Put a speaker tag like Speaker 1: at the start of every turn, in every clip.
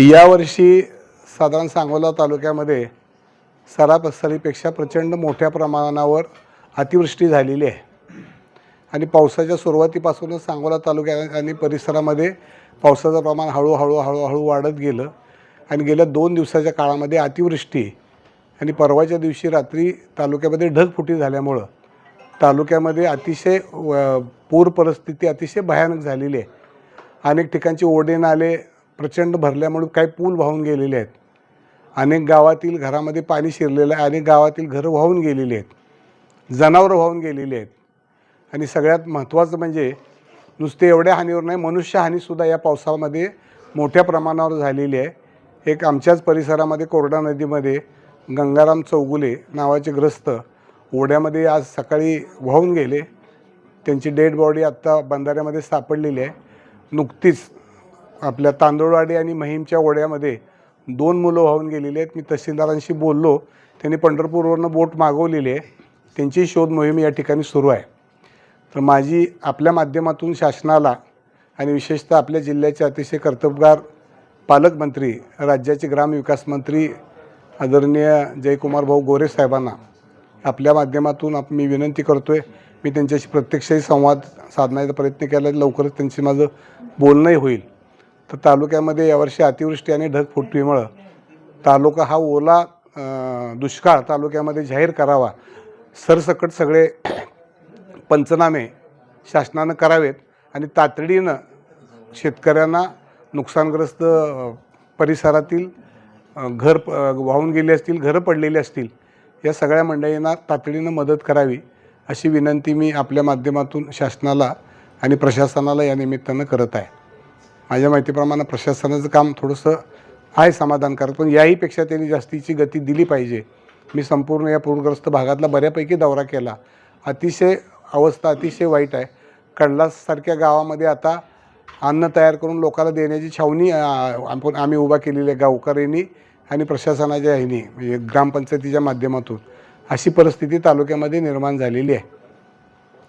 Speaker 1: यावर्षी साधारण सांगोला तालुक्यामध्ये सरापसरीपेक्षा प्रचंड मोठ्या प्रमाणावर अतिवृष्टी झालेली आहे. आणि पावसाच्या सुरुवातीपासूनच सांगोला तालुक्या आणि परिसरामध्ये पावसाचं प्रमाण हळूहळू हळूहळू वाढत गेलं. आणि गेल्या दोन दिवसाच्या काळामध्ये अतिवृष्टी आणि परवाच्या दिवशी रात्री तालुक्यामध्ये ढगफुटी झाल्यामुळं तालुक्यामध्ये अतिशय व- पूर परिस्थिती अतिशय भयानक झालेली आहे. अनेक ठिकाणचे ओढे नाले प्रचंड भरल्यामुळे काही पूल वाहून गेलेले आहेत. अनेक गावातील घरामध्ये पाणी शिरलेलं आहे. अनेक गावातील घरं वाहून गेलेली आहेत. जनावरं वाहून गेलेली आहेत. आणि सगळ्यात महत्त्वाचं म्हणजे नुसते एवढ्या हानीवर नाही मनुष्य हानीसुद्धा या पावसामध्ये मोठ्या प्रमाणावर झालेली आहे. एक आमच्याच परिसरामध्ये कोरडा नदीमध्ये गंगाराम चौगुले नावाचे ग्रस्त ओढ्यामध्ये आज सकाळी वाहून गेले. त्यांची डेड बॉडी आत्ता बंधाऱ्यामध्ये सापडलेली आहे. नुकतीच आपल्या तांदूळवाडी आणि महिमच्या ओढ्यामध्ये दोन मुलं वाहून गेलेली आहेत. मी तहसीलदारांशी बोललो. त्यांनी पंढरपूरवरनं बोट मागवलेली आहे. त्यांची शोध मोहीम या ठिकाणी सुरू आहे. तर माझी आपल्या माध्यमातून शासनाला आणि विशेषतः आपल्या जिल्ह्याचे अतिशय कर्तबगार पालकमंत्री राज्याचे ग्रामविकास मंत्री आदरणीय जयकुमार भाऊ गोरे साहेबांना आपल्या माध्यमातून आप मी विनंती करतो आहे मी त्यांच्याशी प्रत्यक्षही संवाद साधण्याचा प्रयत्न केला. लवकरच त्यांची माझं बोलणंही होईल. तर तालुक्यामध्ये यावर्षी अतिवृष्टी आणि ढगफुटीमुळं तालुका हा ओला दुष्काळ तालुक्यामध्ये जाहीर करावा. सरसकट सगळे पंचनामे शासनानं करावेत आणि तातडीनं शेतकऱ्यांना नुकसानग्रस्त परिसरातील घर प- वाहून गेले असतील घरं पडलेली असतील या सगळ्या मंडळींना तातडीनं मदत करावी अशी विनंती मी आपल्या माध्यमातून शासनाला आणि प्रशासनाला या निमित्तानं करत आहे. माझ्या माहितीप्रमाणे प्रशासनाचं काम थोडंसं आहे समाधानकारक पण याहीपेक्षा त्यांनी जास्तीची गती दिली पाहिजे. मी संपूर्ण या पूरग्रस्त भागातला बऱ्यापैकी दौरा केला. अतिशय अवस्था अतिशय वाईट आहे. कडलासारख्या गावामध्ये आता अन्न तयार करून लोकांना देण्याची छावणी आपण आम्ही उभा केलेली आहे. गावकऱ्यांनी आणि प्रशासनाच्या ह्यानी म्हणजे ग्रामपंचायतीच्या माध्यमातून अशी परिस्थिती तालुक्यामध्ये निर्माण झालेली आहे.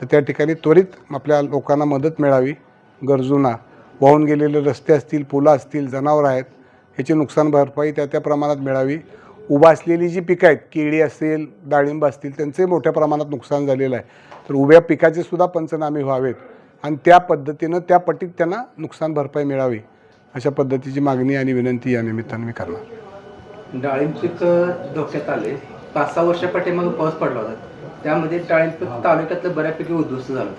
Speaker 1: तर त्या ठिकाणी त्वरित आपल्या लोकांना मदत मिळावी. गरजूंना वाहून गेलेले रस्ते असतील पुलं असतील जनावरं आहेत ह्याची नुकसान भरपाई त्या त्या प्रमाणात मिळावी. उभा असलेली जी पिकं आहेत केळी असेल डाळिंब असतील त्यांचंही मोठ्या प्रमाणात नुकसान झालेलं आहे. तर उभ्या पिकाचे सुद्धा पंचनामे व्हावेत आणि त्या पद्धतीनं त्या पटीत त्यांना नुकसान भरपाई मिळावी अशा पद्धतीची मागणी आणि विनंती या निमित्तानं मी करणार.
Speaker 2: डाळिंब पीक धोक्यात आले पाच सहा वर्षा पाठीमागे पाऊस पडला होता. त्यामध्ये डाळिंब पीक तालुक्यातलं बऱ्यापैकी उद्ध्वस्त झालं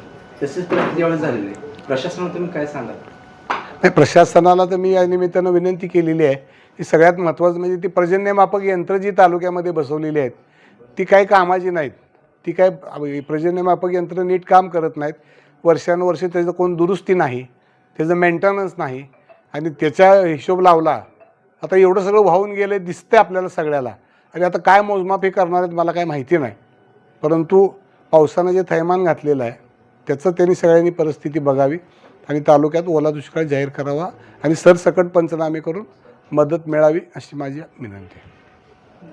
Speaker 2: तसेच परिस्थिती झालेली आहे. प्रशासनाला तुम्ही काय सांगाल?
Speaker 1: नाही प्रशासनाला तर मी या निमित्तानं विनंती केलेली आहे की सगळ्यात महत्त्वाचं म्हणजे ती पर्जन्यमापक यंत्र जी तालुक्यामध्ये बसवलेली आहेत. ती काही कामाची नाहीत. ती काय पर्जन्यमापक यंत्र नीट काम करत नाहीत. वर्षानुवर्षे त्याचं कोण दुरुस्ती नाही त्याचं मेंटेनन्स नाही आणि त्याचा हिशोब लावला आता एवढं सगळं वाहून गेलं दिसतं आपल्याला सगळ्याला. आणि आता काय मोजमाप हे करणार आहेत मला काय माहिती नाही. परंतु पावसानं जे थैमान घातलेलं आहे त्याचं त्यांनी सगळ्यांनी परिस्थिती बघावी. आणि तालुक्यात ओला दुष्काळ जाहीर करावा आणि सरसकट पंचनामे करून मदत मिळावी अशी माझी विनंती आहे.